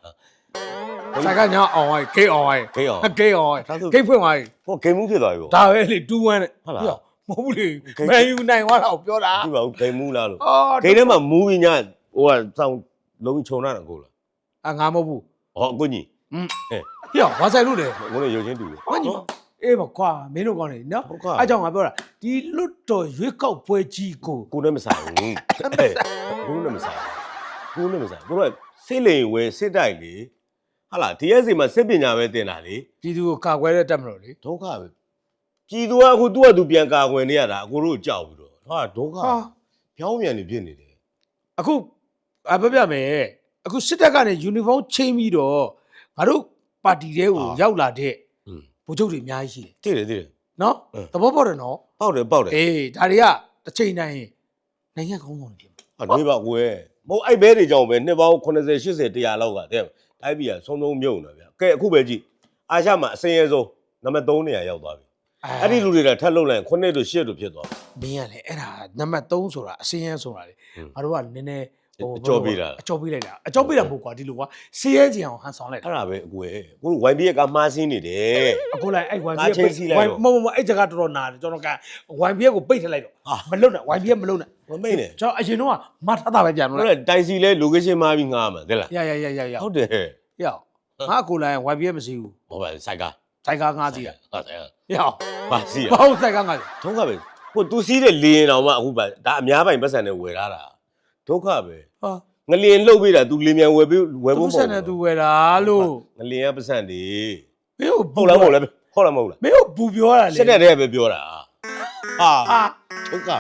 ဆိုင်ကညာအောင်ဝိုင်းဂိတ်အောင်ဝိုင်းဂိတ်အောင်ဂိတ်အောင်ဝိုင်းဒါဆိုဂိတ်ဖွင့်ဝိုင်းဟောဂိမ်းမှုဖြစ်သွားပြီပေါ့ဒါပဲလေ2-1နဲ့ဟုတ်လား မဟုတ်ဘူးလေဂိတ်မန်ယူနိုင်သွားတာကိုပြောတာဒီပါဦးဂိမ်းမှုလားလို့အော်ဂိမ်းထဲမှာမူးပြီးညဟိုကစောင်းလုံးချုံတာကိုလားအာငါမဟုတ်ဘူးဟောအကိုကြီးอืมဟဲ့ဟေ့ဘာဆိုင်လို့လဲငုံးနေရုပ်ချင်းတူတယ်ဟောညီမအေးပါကွာမင်းတို့ကောင်းနေနော်ဟုတ်ကဲ့အားကြောင့်ငါပြောတာဒီလွတ်တော်ရွေးကောက်ပွဲကြီးကိုကိုနဲ့မဆိုင်ဘူးဟဲ့ကိုနဲ့မဆိုင်ကိုနဲ့မဆိုင်ကိုကစစ်လိန်ဝဲစစ်တိုက်လေဟာလား DSC မှာစစ်ပညာပဲတင်တာလေပြည်သူကိုကာကွယ်တဲ့တက်မလို့လေဒုက္ခပဲ ပြည်သူကအခုသူ့အတူပြန်ကာကွယ်နေရတာအကိုတို့ကြောက်ပြီးတော့ဟာဒုက္ခဟာပြောင်းပြန်နေဖြစ်နေတယ်အခုအပြပြမယ်အခုစစ်တပ်ကနေယူနီဖောင်းချိန်ပြီးတော့ငါတို့ပါတီတဲကိုရောက်လာတဲ့อืมဗိုလ်ချုပ်တွေအများကြီးရှိတယ်သိတယ်သိတယ် နော်အင်း သဘောပေါက်တယ်နော်ပေါက်တယ်ပေါက်တယ်အေးဒါတွေကတစ်ချိန်တိုင်းနိုင်ငံကောင်းဆောင်တွေဖြစ်မှာဟာတွေးပါကွယ်မဟုတ်အဲ့ဘဲတွေကြောင့်ပဲနှစ်ပေါင်း80 80 100လောက်ကတဲ့တိုင်းပြည်ကဆုံးဆုံးမြုံနေတာဗျကဲအခုပဲကြည့်အာရှမှာအစင်းရဲဆုံးနံပါတ်3နေရာရောက်သွားပြီ အဲ့ဒီလူတွေကထပ်လုံလိုက်ရင်9တို့10တို့ဖြစ်သွားပြီ မင်းကလေအဲ့ဒါနံပါတ်3ဆိုတာအစင်းရဲဆိုတာလေဟွန်းငါတို့ကနည်းနည်းအကျော်ပေးတာ အကျော်ပေးလိုက်တာအကျော်ပေးတာမဟုတ်ကွာဒီလိုကွာစီးရဲကြင်အောင်ဟန်ဆောင်လိုက်တာအဲ့ဒါပဲအကွယ်ကိုတို့ YB ကမှားစင်းနေတယ် အခုလိုက်အဲ့ YB ငါချိန်စီလိုက်တော့ မဟုတ်မဟုတ်အဲ့ကြကတော်တော်နာတယ်ကျွန်တော်က YB ကိုပိတ်ထလိုက်တော့ဟာမလုံနဲ့ YB မလုံနဲ့မမိတ်နဲ့ကျွန်တော်အရင်တော့မထတာပဲပြန်လို့ဟုတ်လိုက်တယ်တိုင်စီလဲ location မှားပြီးငားမှာတဲ့လားရရရရရဟုတ်တယ်ရငါကိုလိုက် YB မရှိဘူးဟောပါစိုက်က စိုက်ကားငါးစီးရဟုတ်တယ်ရပါစီရမဟုတ်စိုက်ကားငါးစီးဒုက္ခပဲကိုသူစီးတဲ့လေရင်တော်မှအခုပါဒါအများပိုင်ပတ်စံနဲ့ဝယ်ထားတာဒုက္ခပဲဟာငလျင်လှုပ်ပေးတာ तू လင်းမြန်ဝယ်ပေးဝယ်သူဖို့ဆက်နေသူဝယ်တာလို့ငလျင်ကပတ်စံတွေမင်းကိုဟုတ်လားမဟုတ်လားဟုတ်လားမဟုတ်လားမင်းကိုဘူပြောတာလေစက်တဲ့တည်းပဲပြောတာဟာအာဒုက္ခဟာ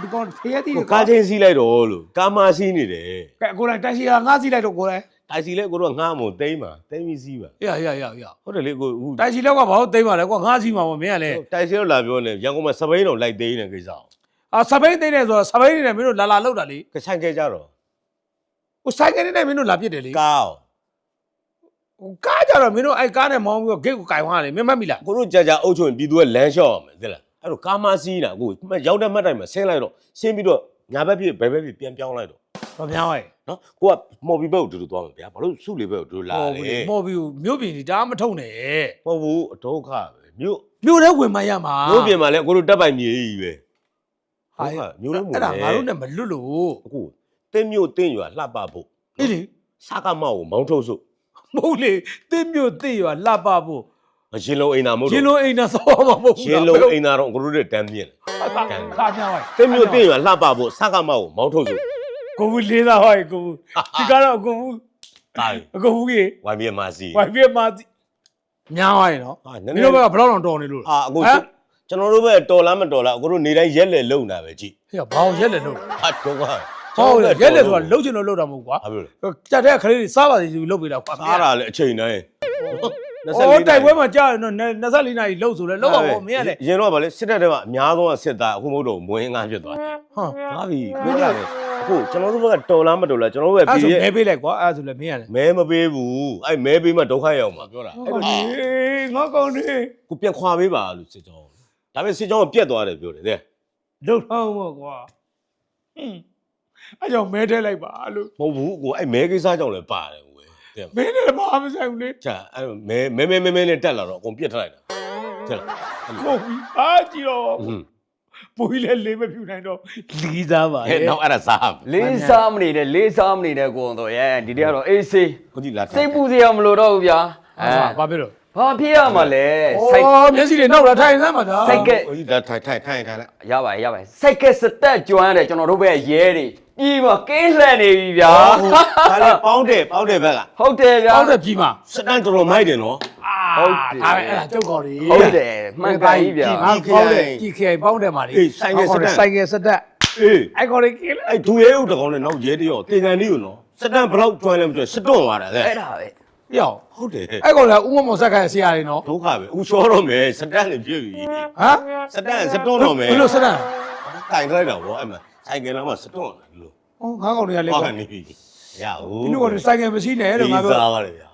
ဒီကောင်ဖေးရည်ကိုကားချင်းစီးလိုက်တော့လို့ကားမစီးနေတယ်ကဲကိုလိုက်တက်ရှိကငါးစီးလိုက်တော့ကိုလိုက် တိုင်စီလဲကိုတော့ငားမို့တိမ့်ပါတိမ့်ပြီးစီးပါရရရရဟုတ်တယ်လေကိုအခုတက်ရှိလောက်ကဘာလို့သိမ်းပါလဲကွာငါးစီးမှာပေါ့မင်းကလေတိုင်စီတော့လာပြောနေရန်ကုန်မှာစပိန်တော်လိုက်သိမ်းနေကိစ္စအောင်အာစပိန်သိမ်းနေဆိုတော့စပိန်နေနဲ့မင်းတို့လာလာလောက်တာလေကဆိုင်ခဲ့ကြတော့ဟိုဆိုင်ကနေနဲ့မင်းတို့လာပြစ်တယ်လေကားအောင်ဟိုကားကြတော့မင်းတို့အဲ့ကားနဲ့မောင်းပြီးတော့ဂိတ်ကိုကင်သွားတယ်မင်းမတ်မိလားကိုတို့ကြာကြာအုပ်ချုပ်ရင်ပြည်သူကလမ်းလျှောက်အောင်မယ်သိလားအဲ့တော့ကားမစီးတာကိုရောက်တဲ့မှတ်တိုင်းမှာဆင်းလိုက်တော့ဆင်းပြီးတော့ ညာဘက်ဖြစ်ဘယ်ဘက်ဖြစ်ပြန်ပြောင်းလိုက်တော့တော့များပါရဲ့နော်ကိုကမော်ဘီဘက်ကိုတူတူသွားမှာဗျာဘာလို့စုလေဘက်ကိုတူတူလာဟောလဲဘူးမော်ပြီးမြို့ပြင်ကြီးဒါမှမထုံနဲ့မဟုတ်ဘူးအဒုက္ခပဲမြို့မြို့ထဲဝင်မရမှာမြို့ပြင်မှာလည်းကိုတို့တက်ပိုင်မြေကြီးပဲဟာဒုက္ခမြို့ထဲမှာအဲ့ဒါငါတို့နဲ့မလွတ်လို့အခုတင်းမြို့တင်းရွာလှပဖို့အေးလေစကားမောက်ကိုမောင်းထုတ်စုမဟုတ်လေတင်းမြို့တင်းရွာလှပဖို့ ရင်လုံးအိမ်သာမဟုတ်ရင်တော့လုံးအိမ်နဲ့ဆောမှာမဟုတ်ဘူးရင်လုံးအိမ်သာတော့ကိုတို့တဲ့တန်းပြင်းကားကားများပါတင်းမြို့တင်းရွာလှပဖို့စကားမောက်ကိုမောင်းထုတ်စုကိုဘူးလေးသားဟောကိုဘူးဒီကတော့ကိုဘူးဒါကိုဘူးကြီးဝိုင်းပြမစီဝိုင်ပြမှာများပါရဲ့နော်ဟာမင်းတို့ဘက်ကဘယ်တော့တော့တော်နေလို့ဟာအခုဟမ်ကျွန်တော်တို့ပဲတော်လားမတော်လားအခုတို့နေတိုင်းရက်လေလုံတာပဲကြည့်ဟဲ့ဘာအောင်ရက်လက်လို့ဟာဒုက္ခဟောရက်လက်ဆိုတာလှုပ်ချင်လို့လှုပ်တာမဟုတ်ကွာဟာပြောလေကြက်တဲ့ခလေးတွေစားပါစီလှုပ်ပေးတာကွာစားတာလေအချိန်တိုင်း အော်တိုက်ပွဲမှာကြာရင်တော့24နာရီလှုပ်ဆိုလဲလှုပ်ပါဘောမင်းကလည်းရင်တော့ဗာလေစစ်တပ်တွေကအများဆုံးကစစ်သားအခုမဟုတ်တော့မွေးငါဖြစ်သွားတယ်ဟမ်ဟာပြီပြောကြတယ်အခုကျွန်တော်တို့ဘက်ကတော်လားမတော်လားကျွန်တော်တို့ပဲအဲ့ပြည်ဆိုရဲ့မဲပေးလိုက်ကွာအဲ့ဆိုလဲမင်းကလည်းမဲမပေးဘူးအဲ့မဲပေးမှဒုက္ခရောက်မှာပြောတာအဲ့လိုကြီးငါကောင်းနေကိုပြန်ခွာပေးပါလို့စစ်ကြောင်းဒါပေမဲ့စစ်ကြောင်းကပြက်သွားတယ်ပြောတယ်တဲ့လှုပ်ထောင်းပေါ့ကွာဟင်းအဲ့ကြောင့်မဲထဲလိုက်ပါလို့မဟုတ်ဘူးကိုအဲ့မဲကိစ္စကြောင့်လည်းပါတယ်ကွယ်တဲ့ မင်းလည်းမအားမဆိုင်ဘူးလေချာအဲ့မဲမဲမဲမဲမဲနဲ့တက်လာတော့အကုန်ပြက်ထလိုက်တာတဲ့လားအဲ့လိုကိုပြီအားကြည့်တော့ဟွန်းပူကြီးလည်းလေးမပြူနိုင်တော့လီးသားပါဟဲ့နောက်အဲ့ဒါစားမယ်လေးစားမနေတဲ့လေးစားမနေတဲ့ကိုအောင်တော့ရဲဒီတည်းကတော့အေးစေးကိုကြည့်လာစိတ်ပူစရာမလိုတော့ဘူးဗျာအဲဘာဖြစ်လို့ဘာဖြစ်ရမှာလဲစိုက်အော်မျက်စိတွေနောက်လာထိုင်စမ်းပါသားစိုက်ကဲကိုကြည့်လာထိုင်ထိုင်ထိုင်ထိုင်လိုက်ရပါတယ်ရပါတယ်စိုက်ကဲစတက်ကျွမ်းတယ်ကျွန်တော်တို့ဘက်ရဲတွေ ပြီးမကင်းလှည့်နေပြီဗျာဒါလည်းပေါင်းတယ်ပေါင်းတယ်ဘက်ကဟုတ်တယ်ဗျာကောင်းတဲ့ပြီမှာစတန်တော်တော်မိုက်တယ်နော်အာဟုတ်တယ်ဒါပဲအဲ့ဒါကျုပ်ကော်တွေဟုတ်တယ်မှန်ကန်ကြီးဗျာငါကောင်းတယ်ကြည်ခေပေါင်းတယ်မှာလေအေးဆိုင်ကယ်စတက်ဆိုင်ကယ်စတက်အေးအဲ့ကော်တွေကင်းလဲအဲ့ဒူရဲဦးတကောင်နဲ့နောက်ရဲတရောတင်ကန်လေးကိုနော်စတန်ဘလောက်ကျွမ်းလဲမကျွမ်းစတွန့်သွားတာလေအဲ့ဒါပဲပြောင်းဟုတ်တယ်အဲ့ကော်ကဥမမောဆက်ခိုင်းဆရာတွေနော်ဒုက္ခပဲဦးချောတော့မယ်စတန်လည်းပြည့်ပြီဟမ်စတန်စတွန့်တော့မယ်ဘယ်လိုစတက်တိုင်လိုက်တာဗောအဲ့မှာ ဆိုင်ကယ်တော့မှစတွန့်တယ်လို့ဟောငါကောင်တွေကလေဟောကောနေပြီရဟုတ်ဒီလိုကောင်တွေဆိုင်ကယ်မရှိနဲ့လို့ငါဒီပြောစားပါတယ်ဗျာ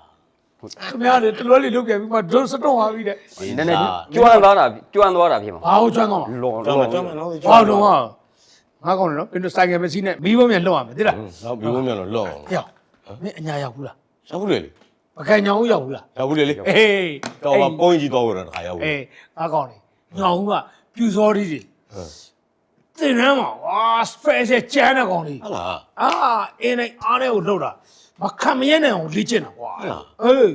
ခင်ဗျားတွေတလွဲလေးလုပ်ပြပြီးမှဒွန်းစတော့သွားပြီတဲ့နည်းနည်းကျွမ်းသွားတာကျွမ်းသွားတာဖြစ်မှာဘာဟုတ်ကျွမ်းသွားမှာလောကျွမ်းလောမကျွမ်းမနော်ဘာတော့ဟာငါကောင်တွေနော်ဘယ်လိုဆိုင်ကယ်မရှိနဲ့မီးဘုံမြန်လွတ်ရမယ်သိလားနောက်ပြီးဝင်မြန်တော့လော့ဟေ့မင်းအညာရောက်ဘူးလားရောက်ဘူးလေပကံညောင်ဦးရောက်ဘူးလားရောက်ဘူးလေလေအေးတော့မပုံကြီးတော့ရတာခါရောက်ဘူးအေးငါကောင်တွေညောင်ဦးကပြူစောဒီတွေ တင်ရမ်းမှာဝါ special ကျန်းတဲ့ကောင်တွေဟုတ်လားအာအင်းနဲ့အားနဲ့ကိုလှုပ်တာမခံမရဲနိုင်အောင်လေ့ကျင့်တာကွာဟုတ်လားအေး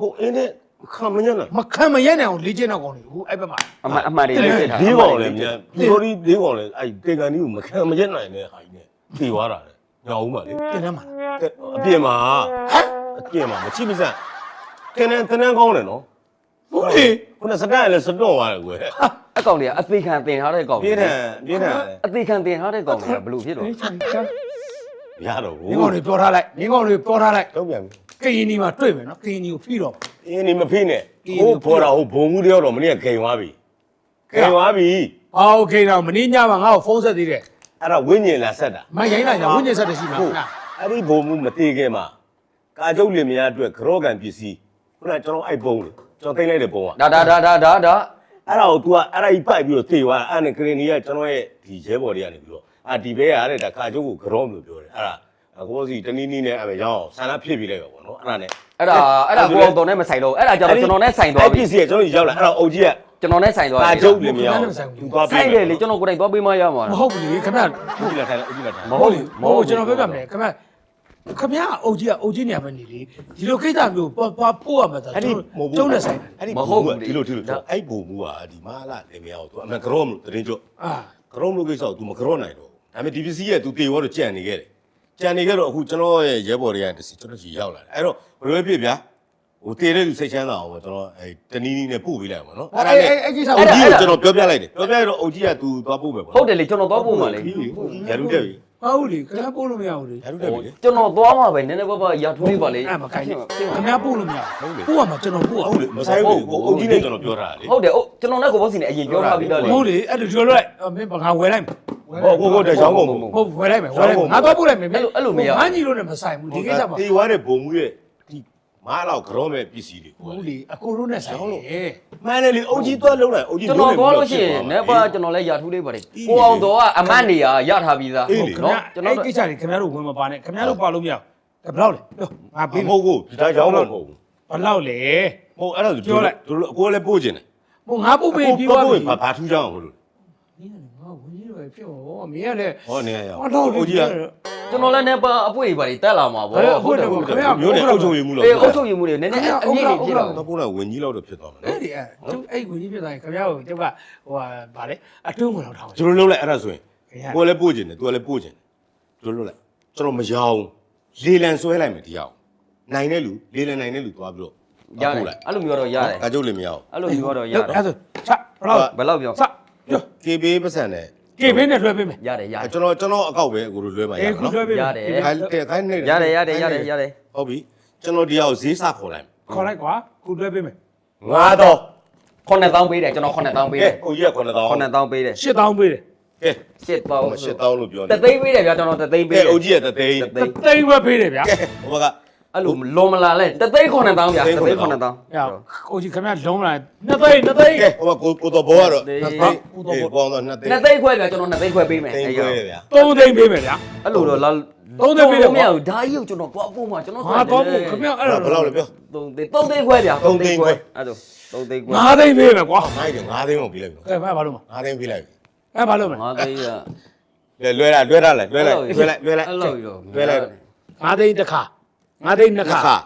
ကိုအင်းနဲ့ခမညနာမခံမရဲနိုင်အောင်လေ့ကျင့်တဲ့ကောင်တွေဟိုအဲ့ဘက်မှာအမှန်အမှန်တွေလေးဖြစ်တာဒီကောင်လည်းမြန်ဒီလိုဒီဒီကောင်လည်းအဲ့တေကန်ကြီးကိုမခံမရက်နိုင်တဲ့ဟာကြီးနဲ့ပြေသွားတာလေညောင်ဦးပါလေတင်ရမ်းမှာအပြင်မှာအပြင်မှာမချိမစက်တင်းတင်းတင်းကောင်းတယ်နော်ဟုတ်လေခုနစတန်လည်းစတွန့်သွားတယ်ကွယ် အကောင်တွေကအသေးခံတင်ထားတဲ့ကောင် ပြင်းတယ်ပြင်းတယ် အသေးခံတင်ထားတဲ့ကောင်တွေကဘယ်လိုဖြစ်တော့ အေးချင်ချင် ရတော့ဘူး မင်းကောင်တွေပြောထားလိုက်မင်းကောင်တွေပြောထားလိုက် တော့ပြန်ပြီ ကရင်ဒီမှာတွေ့မယ်နော်ကရင်ဒီကိုဖိတော့ အင်းဒီမဖိနဲ့ဟိုဖော်တာဟိုဘုံမှုတယောက်တော့မနေ့ကဂိမ်သွားပြီဂိမ်သွားပြီ အာโอเคတော့မင်းညမှာငါ့ကိုဖုန်းဆက်သေးတယ် အဲ့ဒါဝိညာဉ်လာဆက်တာ မရိုင်းလိုက်ကြဝိညာဉ်ဆက်တရှိမှာ ဟုတ်အဲ့ဒီဘုံမှုမတေခင်မှာကာကျုပ်လင်မယားအတွက်ကြောကန်ပစ္စည်းခုနကျွန်တော်အဲ့ပုံလေကျွန်တော်သိမ့်လိုက်တဲ့ပုံက ဒါဒါဒါဒါဒါဒါ အဲ့ဒါကို तू ကအဲ့ဒါကြီးပိုက်ပြီးတော့တေသွားအဲ့နဲ့ကရင်နီကကျွန်တော်ရဲ့ဒီရဲဘော်တွေကနေပြီးတော့အာဒီဘဲရတဲ့ဒါကာကျုပ်ကိုကြောလို့ပြောတယ်အဲ့ဒါကိုစီတနည်းနည်းနဲ့အဲ့ပဲရအောင်ဆန္ဒဖြစ်ပြီးလိုက်ပါဘောနော်အဲ့ဒါနဲ့အဲ့ဒါအဲ့ဒါကိုအောင်တော်နဲ့မဆိုင်တော့အဲ့ဒါကြတော့ကျွန်တော်နဲ့ဆိုင်သွားအဲ့ပြီပစ္စည်းကကျွန်တော်ရောက်လာအဲ့တော့အုပ်ကြီးကကျွန်တော်နဲ့ဆိုင်သွားကာပြီကျုပ်လင်မယားကို तू သွားပြီးဆိုင်တယ်လေကျွန်တော်ကိုယ်တိုင်သွားပေးမရမှာမဟုတ်ဘူးလေခင်ဗျအုပ်ကြီးလာထိုင်လိုက်အုပ်ကြီးလာထိုင်မဟုတ်လေမဟုတ်ကျွန်တော်ပြောပြမယ်ခင်ဗျ ခင်ဗျအုပ်ကြီးကအုပ်ကြီးနေရာပဲနေလေဒီလိုကိစ္စမျိုးပွားပွားပို့ရမှာဆို အဲ့ဒီမဟုတ်ဘူး ကျုံးနဲ့ဆိုင် အဲ့ဒီမဟုတ်ဘူးဒီလိုဒီလိုအဲ့ဘုံမူကဒီမလာလင်မယားကို तू အမှန်ကြောမလို့တရင်ကျ အာ ကြောမလို့ကိစ္စကို तू မကြောနိုင်တော့ဒါပေမဲ့ဒီပစ္စည်းက तू တေရောတော့ကြံနေခဲ့တယ်ကြံနေခဲ့တော့အခုကျွန်တော်ရဲ့ရဲဘော်တွေကတစီကျွန်တော်ကြီးရောက်လာတယ်အဲ့တော့ဘယ်လိုဖြစ်ဗျာဟိုတေတဲ့သူစိတ်ချမ်းသာအောင်ပဲကျွန်တော်အဲတနီးနီးနဲ့ပို့ပေးလိုက်ပါနော် အဲ့အဲ့အဲ့ကိစ္စ အု ကို တ်ကြီးကိုကျွန်တော်ပြောပြလိုက်တယ်ပြောပြရတော့အုတ်ကြီးက तू သွားပို့မယ်ပေါ့ ဟုတ်တယ်လေကျွန်တော်သွားဖို့မှာလေ ရလူတက်ပြီ မဟုတ်လေခင်ဗျပို့လို့မရဘူးလေရလူတက်ပြီလေ ကျွန်တော်သွားမှာပဲနည်းနည်းပါးပါးရထူးလေးပါလေအဲ့မကိုင်းခင်ဗျပို့လို့မရဘူးပို့ရမှာကျွန်တော်ပို့ရဟုတ်လေမဆိုင်ဘူးကိုအုတ်ကြီးနဲ့ကျွန်တော်ပြောတာလေဟုတ်တယ်ဟုတ်ကျွန်တော်နဲ့ကိုဘောစီနဲ့အရင်ပြောထားပြီးသားလေ မဟုတ်လေအဲ့လိုပြောလိုက်မင်းငါဝယ်လိုက်မယ်ဟုတ်ဟုတ်ဟုတ်တယ်ရောင်းကုန်ပုံဟုတ်ဝယ်လိုက်မယ်ဝယ်လိုက်မယ်ငါတော့ပို့လိုက်မယ်အဲ့လိုအဲ့လိုမရငါညီလို့လည်းမဆိုင်ဘူးဒီကိစ္စမှာတေဝါတဲ့ဘုံမှုရဲ့ ဒီမားလောက်ကြောမဲ့ပစ္စည်းတွေဟုတ်လေအကိုတို့နဲ့ဆိုင်လို့မှန်တယ်လေအုတ်ကြီးသွားလုံးလိုက်အုတ်ကြီးကျွန်တော်သွားလို့ရှိရင်နည်းပါးကျွန်တော်လည်းရထူးလေးပါလေကိုအောင်တော်ကအမတ်နေရရထားပြီးသားခင်ဗျနော်ကျွန်တော်အဲ့ကိစ္စတွေခင်ဗျားတို့ဝင်မပါနဲ့ခင်ဗျားတို့ပါလို့မရဘူးဘယ်လောက်လဲပြောငါမပေးဟုတ်ဘူးဒီတိုင်းရောင်းမှာမဟုတ်ဘူးဘယ်လောက်လဲဟုတ်အဲ့ဒါဆိုတို့အကိုလည်းပို့ကျင်တယ်ဟိုငါပုတ်ပေးပြီးသွားပြီဘာဘာထူးကြအောင်လို့မင်းကငါဝင်ကြီးတော့ ဖြစ်ဟောမင်းကလည်းဟောနေရအောင်ဟောတော့အုတ်ကြီးကကျွန်တော်လည်းနည်းပါးအပွေပါလေတက်လာမှာပေါ့ဟုတ်တယ်ဟုတ်တယ်ခင်ဗျာမျိုးနဲ့အုပ်ချုပ်ရေးမှုလို့အေးအုပ်ချုပ်ရေးမှုတွေနည်းနည်းအမြင့်ကြီးဖြစ်တော့တော့ပုံနဲ့ဝင်ကြီးလောက်တော့ဖြစ်သွားမှာအဲ့နော်ဒီအဲ့ကျုပ်အဲ့ဝင်ကြီးဖြစ်သွားရင်ခင်ဗျားကိုကျုပ်ကဟိုဟာဗာလေအတွင်းဝင်လောက်ထားပါကျွန်တော်လုံးလိုက်အဲ့ဒါဆိုရင်ခင်ဗျာကိုလည်းပို့ကျင်တယ်သူကလည်းပို့ကျင်တယ်ကျွန်တော်လုံးလိုက်ကျွန်တော်မရောင်းလေလံဆွဲလိုက်မယ်ဒီအောင်နိုင်တဲ့လူလေလံနိုင်တဲ့လူသွားပြီးတော့ရတယ်အဲ့လိုမျိုးတော့ရတယ်ကာကျုပ်လည်းမရအောင်အဲ့လိုမျိုးတော့ရတယ်အဲ့ဆိုချက်ဘယ်လောက်ဘယ်လောက်ပြောစပြောကေဘေးပတ်စံနဲ့ ကေဘင်းနဲ့လွှဲပေးမယ် ရတယ်ရတယ် ကျွန်တော်ကျွန်တော်အကောက်ပဲအကိုလိုလွှဲပါရအေးအောင်ခုနော်လွှဲပေးမယ်ရတယ် ခိုင်းတဲ့ခိုင်းနေရတယ်ရတယ်ရတယ်ရတယ် ဟုတ်ပြီကျွန်တော်ဒီအောင်ဈေးစခေါ်လိုက်ခေါ်လိုက်ကွာခုလွှဲပေးမယ်ငါတော့9000ပေးတယ်ကျွန်တော်9000ပေးကဲတယ်ကိုကြီးက9000 9000ပေးတယ်8000ပေးတယ်ကဲ8000 8000လို့ပြောတနေသိန်းပေးတယ်ဗျာကျွန်တော်တသိန်းကဲပေးတယ်အုတ်ကြီးကတသိန်းတသိန်းတိတ်ပဲပေးတယ်ဗျာကဲဟိုဘက အဲ့လိုလွန်မလာလဲတသိန်း9000ဗျာတသိန်း9000ဟဲ့ကိုကြီးခင်ဗျာလုံးလာနှစ်သိန်းနှစ်သိန်းကဲဟိုဘကိုကိုတော်ဘောကတော့သိန်းနှစ်သိန်းအေးပေါင်းတော့နှစ်သိန်းနှစ်သိန်းခွဲဗျာကျွန်တော်နှစ်သိန်းခွဲပေးမယ်သိန်းအဲ့ခွဲရောရဗျာသုံးသိန်းပေးမယ်ဗျာအဲ့လိုတော့လာသုံးသိန်းပေးတယ်မကွာရဘူးဒါကြီးကိုကျွန်တော်သွားပို့မှာကျွန်တော်ငါတော့ဘူးခင်ဗျာအဲ့အဲ့ဒါဒါဘယ်လောက်လဲပြော3သိန်း3သိန်းခွဲဗျာသုံးသိန်းခွဲအဲ့ဒါ3သိန်းခွဲငါးသိန်းပေးမယ်ကွာမိုက်တယ်9သိန်းကိုပြီးလိုက်ပြီကဲဘာဘာလို့မ9သိန်းပြီးလိုက်ပြီအဲ့ဘာလို့မ5သိန်းရလဲလွှဲလိုက်လွှဲထားလိုက်လွှဲလိုက်လွှဲလိုက်လွှဲလိုက်အဲ့လိုရောလွှဲလိုက်ငါးသိန်းတစ်ခါ ငါးသိန်းနှစ်နှစ်ခါခါ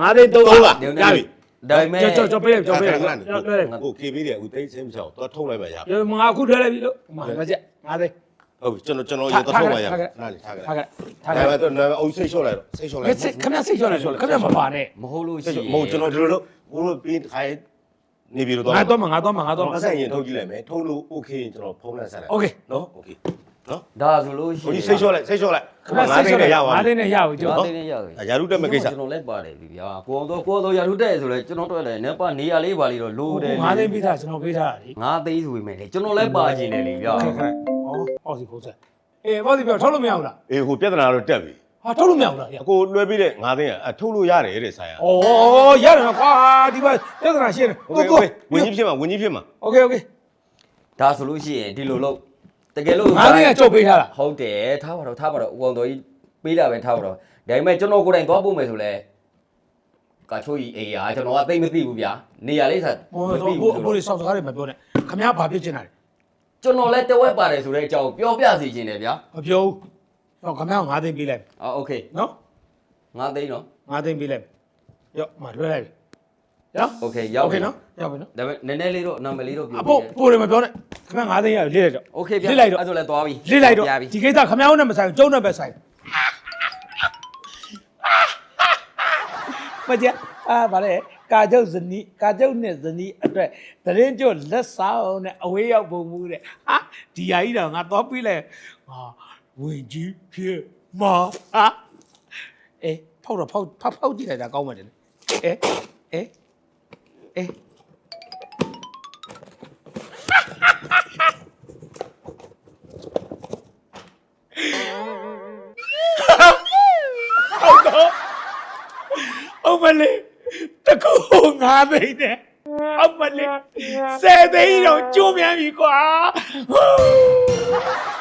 ငါးသိန်းသုံးသုံးခါခါရပြီဒါပေမဲ့ကြောက်ကြောက်ကြောက်ပေးတယ်ကြောက်ပေးတယ်ခဏခဏကြောက်ပေးတယ်ဟို KB တွေအခုတိတ်ဆင်းမချောက်တော့ထုတ်လိုက်ပါရပြီရမငါခုထွက်လိုက်ပြီလို့မမကြက်ငါးသိန်းဟုတ်ပြီကျွန်တော်ကျွန်တော်ရေတော့ထုတ်ပါရနားလေထားကြထားခဲ့ထားဒါခဲ့ပေမဲ့တော့နားအုပ်စိတ်လျှော့လိုက်တော့စိတ်လျှော့လိုက်စိတ်ခမစိတ်ချောတယ်ဆိုခမမပါနဲ့မဟုတ်လို့စိရှိတ်ရင်မဟုတ်ကျွန်တော်ဒီလိုလို့ဘိုးတို့ပြီးခိုင်းနေပြီလို့တော့ငါတော့မငါတော့မငါတော့မပတ်ဆိုင်ရင်ထုတ်ကြည့်လိုက်မယ်ထုတ်လို့ okay ကျွန်တော်ဖုန်းနဲ့ဆက်လိုက် Okay နော် okay နော်ဒါဆိုလို့ရှိဘုန်းကြီးဆိတ်လျှော့လိုက်ဆိတ်လျှော့လိုက်ခမဆိတ်လျှော့လိုက်ရပါဘူးအားတင်းနဲ့ရပါဘူးကျော်အားတင်းနဲ့ရတယ်ရာထူးတက်မကိစ္စကျွန်တော်လည်းပါတယ်ပြီဗျာကိုအောင်တော့ကိုအောင်တော့ရာထူးတက်ဆိုလဲကျွန်တော်တွေ့တယ်နေပါနေရာလေးပါလေးတော့လိုတယ်ငါးသိန်းပေးတာကျွန်တော်ပေးထားတာလေငါးသိန်းဆိုပေမဲ့လေကျွန်တော်လည်းပါခြင်းတယ်လေဗျာဟုတ်ကဲ့ဟောဟောစီဖို့ဆက်အေးဟောစီပြောထုတ်လို့မရဘူးလားအေးဟိုပြဿနာတော့တက်ပြီဟာထုတ်လို့မရဘူးလားအကိုလွှဲပေးတဲ့ငါးသိန်းအထုတ်လို့ရတယ်တဲ့ဆိုင်ရ။ဩရတယ်ကွာဒီမှာပြဿနာရှင်းတယ်။ကိုကိုဝင်ကြီးဖြစ်မှာဝင်ကြီးဖြစ်မှာ။ Okay okay ဒါဆိုလို့ရှိရင်ဒီလိုလို့ တကယ်လို့ ငါတင်းကကြုတ်ပေးထားတာ ဟုတ်တယ်ထားပါတော့ထားပါတော့ဦးအောင်တော်ကြီးပေးတာပဲထားပါတော့ဒါပေမဲ့ကျွန်တော်ကိုယ်တိုင်သွားပို့မယ်ဆိုလဲကာချိုးကြီးအေးဟာကျွန်တော်ကသိမသိဘူးဗျာနေရာလေးစား ဟိုတော့ဘိုးဘိုးလေးစောက်စကားတွေမပြောနဲ့ခမဘာဖြစ်ချင်တာလဲ ကျွန်တော်လည်းတဝက်ပါတယ်ဆိုတဲ့အကြောင်းပြောပြစီခြင်းတယ်ဗျာ မပြောဘူးဟောခမငါတင်းပေးလိုက် အော်โอเค နော် ငါသိန်းနော် ငါတင်းပေးလိုက်ရော့မလွှဲလိုက် ပြီရော့ โอเคရောက် โอเค ပြီ နော်ရောက်ပြီနော် ဒါပေမဲ့နည်းနည်းလေးတော့နာမည်လေးတော့ပြော အဖို့ပိုးတယ်မပြောနဲ့ခမငါတင်းရလေးလိုက်တော့ โอเคဗျာ လေးလိုက်တော့ အဲ့ဆိုလည်းသွားပြီ လေးလိုက်တော့ ပြပြီ ဒီကိစ္စခမအောင်နဲ့မဆိုင်ကျုံနဲ့ပဲဆိုင်မကြအာဗါလေကာကျုပ်ဇနီးကာကျုပ်နဲ့ဇနီးအတွက်တရင်ကျုပ်လက်ဆောင်နဲ့အဝေးရောက်ပုံမူတဲ့ဟာဒီဟာကြီးတော့ငါတော့ပြီးလဲငါဝင်ကြီးဖြစ်မှာဟာအေးဖောက်တော့ဖောက်ဖောက်ဖောက်ကြည့်လိုက်တာကောင်းမှတယ်အေးအေး အေးဟုတ်တော့အမလေးတကူငါသိနေအမလေးဆယ်သိန်းတော့ကျိုးမြန်ပြီကွာဟိုး